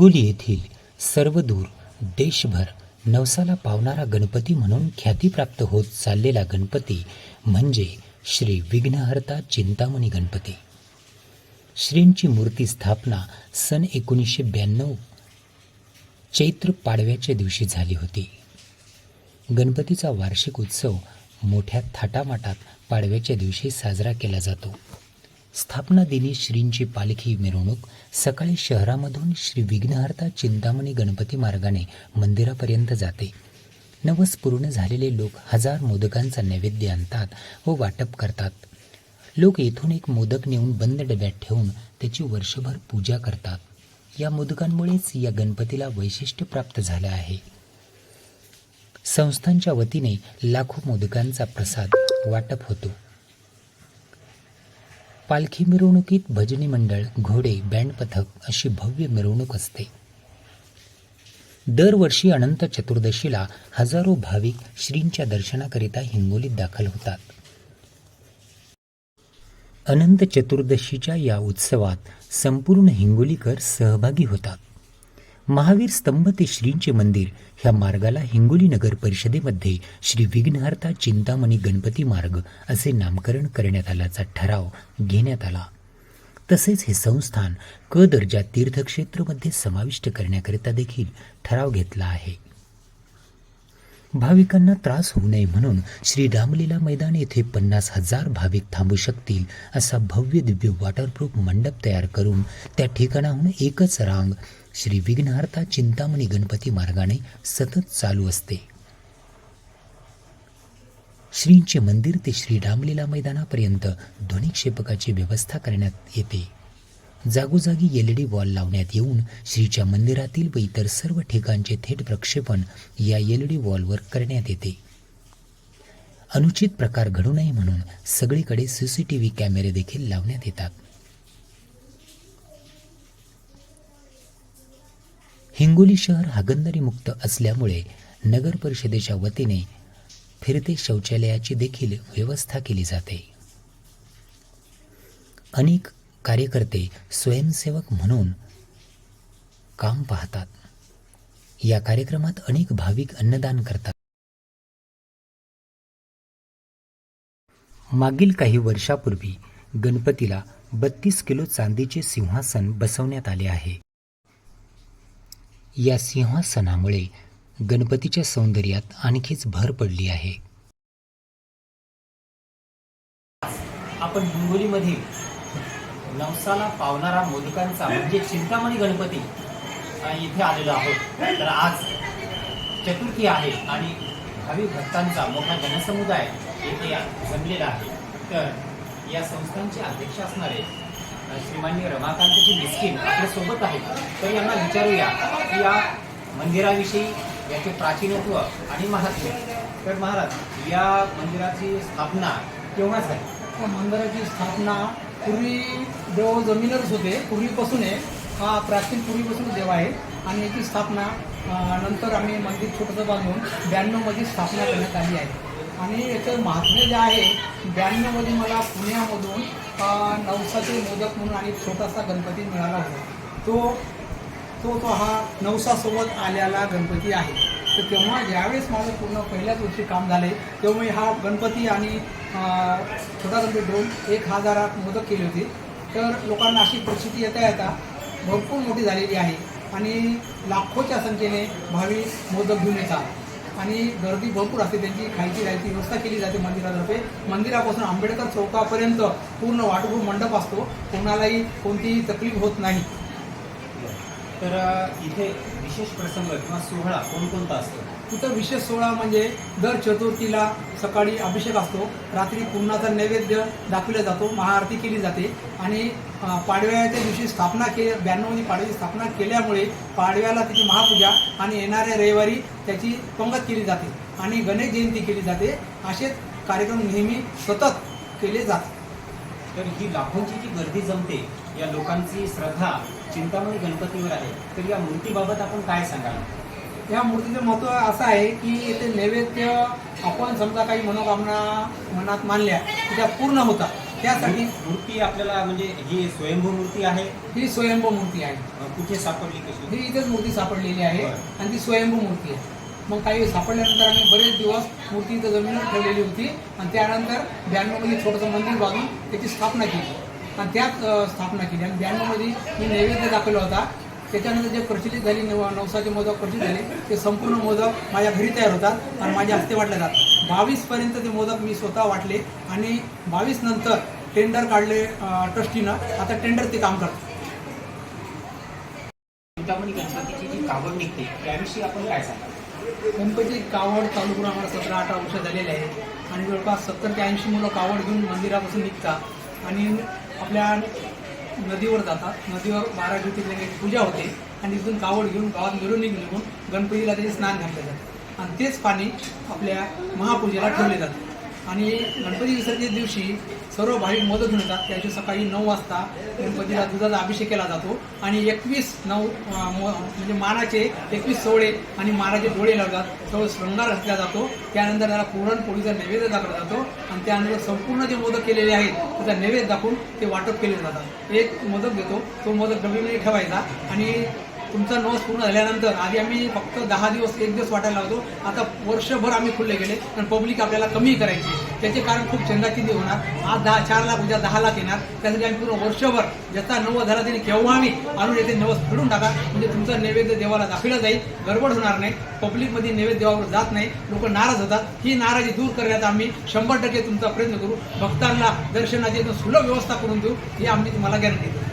हिंगोली येथील सर्वदूर देशभर नवसाला पावणारा गणपती म्हणून ख्यातीप्राप्त होत चाललेला गणपती म्हणजे श्री विघ्नहर्ता चिंतामणी गणपती. श्रींची मूर्ती स्थापना सन एकोणीसशे ब्याण्णव चैत्र पाडव्याच्या दिवशी झाली होती. गणपतीचा वार्षिक उत्सव मोठ्या थाटामाटात पाडव्याच्या दिवशी साजरा केला जातो. स्थापना दिनी श्रींची पालखी मिरवणूक सकाळी शहरामधून श्री विघ्नहर्ता चिंतामणी गणपती मार्गाने मंदिरापर्यंत जाते. नवस पूर्ण झालेले लोक हजार मोदकांचा नैवेद्य आणतात व वाटप करतात. लोक येथून एक मोदक नेऊन बंद डब्यात ठेवून त्याची वर्षभर पूजा करतात. या मोदकांमुळेच या गणपतीला वैशिष्ट्य प्राप्त झालं आहे. संस्थांच्या वतीने लाखो मोदकांचा प्रसाद वाटप होतो. पालखी मिरवणुकीत भजनी मंडळ घोडे बँड पथक अशी भव्य मिरवणूक असते. दरवर्षी अनंत चतुर्दशीला हजारो भाविक श्रींच्या दर्शनाकरिता हिंगोलीत दाखल होतात. अनंत चतुर्दशीच्या या उत्सवात संपूर्ण हिंगोलीकर सहभागी होतात. महावीर स्तंभ ते श्रींचे मंदिर ह्या मार्गाला हिंगोली नगर परिषदेमध्ये श्री विघ्नहर्ता चिंतामणी गणपती मार्ग असे नामकरण करण्यात आल्याचा ठराव घेण्यात आला. तसेच हे संस्थान क दर्जा तीर्थक्षेत्रमध्ये समाविष्ट करण्याकरिता देखील ठराव घेतला आहे. भाविकांना त्रास होऊ नये म्हणून श्री रामलीला मैदान येथे पन्नास हजार भाविक थांबू शकतील असा भव्य दिव्य वॉटरप्रूफ मंडप तयार करून त्या ठिकाणाहून एकच रांग श्री विघ्नहर्ता चिंतामणी गणपती मार्गाने सतत चालू असते. श्रींचे मंदिर ते श्री रामलीला मैदानापर्यंत ध्वनिक्षेपकाची व्यवस्था करण्यात येते. जागोजागी एल ई डी वॉल लावण्यात येऊन श्रीच्या मंदिरातील व इतर सर्व ठिकाणचे थेट प्रक्षेपण या एल ई डी वॉलवर करण्यात येते. अनुचित प्रकार घडू नये म्हणून सगळीकडे सीसीटीव्ही कॅमेरे देखील लावण्यात येतात. हिंगोली शहर हागंदारी मुक्त असल्यामुळे नगर परिषदेच्या वतीने फिरते शौचालयाची देखील व्यवस्था केली जाते. अनेक कार्यकर्ते स्वयंसेवक म्हणून काम पाहतात. या कार्यक्रमात अनेक भाविक अन्नदान करतात. मागील काही वर्षापूर्वी गणपतीला बत्तीस किलो चांदीचे सिंहासन बसवण्यात आले आहे. या सिंहासनामुळे गणपतीच्या सौंदर्यात आणखीच भर पडली आहे. आपण हिंगोलीमध्ये नवसाला पावणारा मोदकांचा म्हणजे चिंतामणी गणपती इथे आलेलो आहोत. तर आज चतुर्थी आहे आणि भावी भक्तांचा मोठा जनसमुदाय येथे जमलेला आहे. तर या संस्थांचे अध्यक्ष असणारे श्रीमान्य रमाकांतजी मिस्किन आपल्यासोबत आहेत. तर यांना विचारूया की या मंदिराविषयी याचे प्राचीनत्व आणि महात्म्य तर महाराज या मंदिराची स्थापना केव्हा झाली? मंदिराची स्थापना पूर्वी देव जमीनच होते. पूर्वीपासून आहे हा प्राचीन पूर्वीपासून देव आहे. आणि याची स्थापना नंतर आम्ही मंदिर छोटंसं बांधून ब्याण्णवमध्ये स्थापना करण्यात आली आहे. आणि याचं महात्म्य जे आहे ब्याण्णवमध्ये मला पुण्यामधून नवसाचे मोदक म्हणून आणि एक छोटासा गणपती मिळाला होता. तो तो तो हा नवसासोबत आलेला गणपती आहे. तर तेव्हा ज्यावेळेस माझं पूर्ण पहिल्याच वर्षी काम झालं आहे तेव्हा हा गणपती आणि छोटा गणपती दोन एक हजारात मोदक केले होते. तर लोकांना अशी परिस्थिती येता येता भरपूर मोठी झालेली आहे. आणि लाखोच्या संख्येने भाविक मोदक घेऊन येतात. आणि गर्दी भरपूर असते. त्यांची खायची राहायची व्यवस्था केली जाते मंदिरातर्फे. मंदिरापासून आंबेडकर चौकापर्यंत पूर्ण वाटभूर मंडप असतो. कोणालाही कोणतीही तकलीफ होत नाही. तर इथे विशेष प्रसंग किंवा सोहळा कोणकोणता असतो? तिथं विशेष सोहळा म्हणजे दर चतुर्थीला सकाळी अभिषेक असतो. रात्री पूर्णाचा नैवेद्य दाखवला जातो. महाआरती केली जाते. आणि पाडव्याच्या दिवशी स्थापना के ब्याण्णवनी पाडव्याची स्थापना केल्यामुळे पाडव्याला तिची महापूजा आणि येणाऱ्या रविवारी त्याची पंगत केली जाते आणि गणेश जयंती केली जाते. असेच कार्यक्रम नेहमी सतत केले जातात. तर ही लाखोंची जी गर्दी जमते या लोकांची श्रद्धा चिंतामणी गणपतीवर आहे. तर या मूर्तीबाबत आपण काय सांगाल? या मूर्तीचं महत्त्व असं आहे की येथे नैवेद्य आपण समजा काही मनोकामना मनात मानल्या त्या पूर्ण होतात. त्यासाठी मूर्ती आपल्याला म्हणजे ही स्वयंभू मूर्ती आहे? ही स्वयंभू मूर्ती आहे. कुठे सापडली कशी? ही इथेच मूर्ती सापडलेली आहे. आणि ती स्वयंभू मूर्ती आहे. मग काही सापडल्यानंतर आम्ही बरेच दिवस मूर्ती इथं जमिनीवर ठेवलेली होती आणि त्यानंतर ब्याण्णवमध्ये छोटंसं मंदिर बांधून त्याची स्थापना केली. आणि त्यात स्थापना केली आणि ब्याण्णवमध्ये मी नैवेद्य दाखवला होता त्याच्यानंतर जे प्रचलित झाली नव नवसाचे मोदक प्रचलित झाले ते संपूर्ण मोदक माझ्या घरी तयार होतात आणि माझ्या हस्ते वाटले जातात. बावीसपर्यंत ते मोदक मी स्वतः वाटले आणि बावीस नंतर टेंडर काढले ट्रस्टीनं आता टेंडर ते काम करतात. चिंतामणी गणपतीची जी कावड निघते त्याविषयी आपण काय गणपती कावड चालू करून आम्हाला सतरा अठरा वर्ष झालेले आहेत. आणि जवळपास सत्तर ते ऐंशी मुलं कावड घेऊन मंदिरापासून निघतात. आणि आपल्या नदीवर जातात. नदीवर बारा ज्योतिर्लिंगाची पूजा होते. आणि तिथून कावड घेऊन गावात मिरवणूक निघून गणपतीला त्याचे स्नान घातले जाते. आणि तेच पाणी आपल्या महापूजेला ठेवले जाते. आणि गणपती विसर्जने दिवशी सर्व भाविक मदत घेऊन येतात त्या दिवशी सकाळी नऊ वाजता गणपतीला दुधाचा अभिषेक केला जातो. आणि एकवीस नऊ म्हणजे मानाचे एकवीस सोहळे आणि मानाचे डोळे लावतात. सर्व शृंगार घातला जातो. त्यानंतर त्याला पुरणपोळीचा नैवेद्य दाखवला जातो. आणि त्यानंतर संपूर्ण जे मोदक केलेले आहेत त्याचा नैवेद्य दाखवून ते वाटप केले जातात. एक मोदक घेतो. तो मोदक डबीमध्ये ठेवायचा. आणि तुमचा नवस पूर्ण झाल्यानंतर आधी आम्ही फक्त दहा दिवस एक दिवस वाटायला होतो आता वर्षभर आम्ही खुले गेले आणि पब्लिक आपल्याला कमी करायची. त्याचे कारण खूप चंदाचिंदी होणार. आज दहा चार लाख उद्या दहा लाख येणार. त्यासाठी आम्ही पूर्ण वर्षभर ज्याचा नवस झाला त्याने केव्हा आम्ही आणून येथे नवस फेडून टाका. म्हणजे तुमचा नैवेद्य देवाला दाखवला जाईल. गडबड होणार नाही. पब्लिकमध्ये नैवेद्य देवावर जात नाही. लोक नाराज होतात. ही नाराजी दूर करण्याचा आम्ही शंभर टक्के तुमचा प्रयत्न करू. भक्तांना दर्शनाची सुलभ व्यवस्था करून देऊ. ही आम्ही तुम्हाला गॅरंटी देऊ.